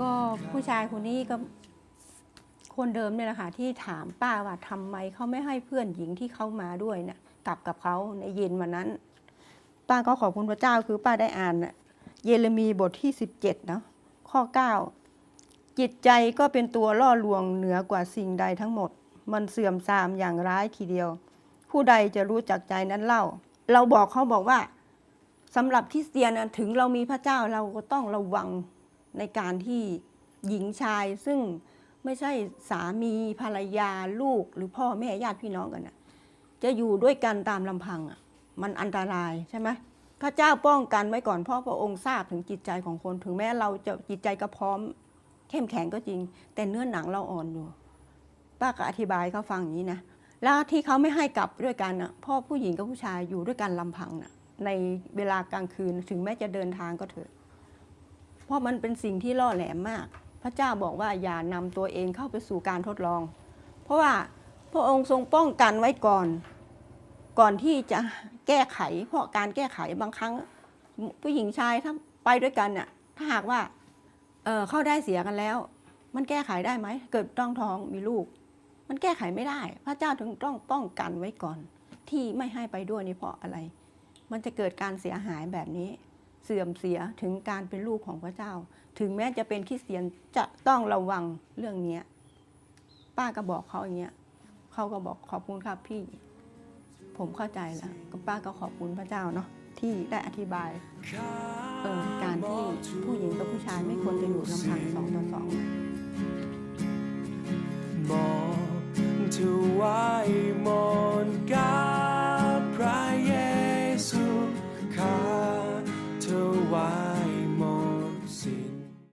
ก็ผู้ชายคนนี้ก็คนเดิมเนี่ยแหละค่ะที่ถามป้าว่าทำไมเขาไม่ให้เพื่อนหญิงที่เขามาด้วยเนี่ยกลับกับเขาในเย็นวันนั้น ป้าก็ขอบคุณพระเจ้าคือป้าได้อ่านน่ะเยเรมีบทที่17เนาะข้อ9จิตใจก็เป็นตัวล่อลวงเหนือกว่าสิ่งใดทั้งหมด มันเสื่อมทรามอย่างร้ายทีเดียว ผู้ใดจะรู้จักใจนั้นเล่า เราบอกเขาบอกว่า สำหรับคริสเตียนนะถึงเรามีพระเจ้าเราก็ต้องระวังในการที่หญิงชายซึ่งไม่ใช่สามีภรรยาลูกหรือพ่อแม่ญาติพี่น้องกันนะจะอยู่ด้วยกันตามลำพังอะมันอันตรายใช่ไหมพระเจ้าป้องกันไว้ก่อนเพราะพระองค์ทราบถึงจิตใจของคน ถึงแม้เราจะจิตใจก็พร้อม เข้มแข็งก็จริง แต่เนื้อหนังเราอ่อนอยู่ ป้าก็อธิบายเขาฟังอย่างนี้นะแล้วที่เขาไม่ให้กลับด้วยกันอะพ่อผู้หญิงกับผู้ชายอยู่ด้วยกันลำพังน่ะ ในเวลากลางคืนถึงแม้จะเดินทางก็เถอะ เพราะมันเป็นสิ่งที่ล่อแหลมมาก พระเจ้าบอกว่าอย่านำตัวเองเข้าไปสู่การทดลอง เพราะว่าพระองค์ทรงป้องกันไว้ก่อน ก่อนที่จะแก้ไข เพราะการแก้ไขบางครั้ง ผู้หญิงชายถ้าไปด้วยกันน่ะถ้าหากว่าเออเข้าได้เสียกันแล้ว มันแก้ไขได้ไหมเกิดต้องท้องมีลูก มันแก้ไขไม่ได้ พระเจ้าถึงต้องป้องกันไว้ก่อน ที่ไม่ให้ไปด้วยนี่เพราะอะไร มันจะเกิดการเสียหายแบบนี้ เสื่อมเสียถึงการเป็นลูกของพระเจ้า ถึงแม้จะเป็นคริสเตียนจะต้องระวังเรื่องเนี้ป้าก็บอกเขาอย่างเงี้ยเขาก็บอกขอบคุณครับพี่ ผมเข้าใจแล้วก็ป้าก็ขอบคุณพระเจ้าเนาะที่ได้อธิบายเออการที่ผู้หญิงกับผู้ชายไม่ควรจะอยู่ลำพังสองต่อสอง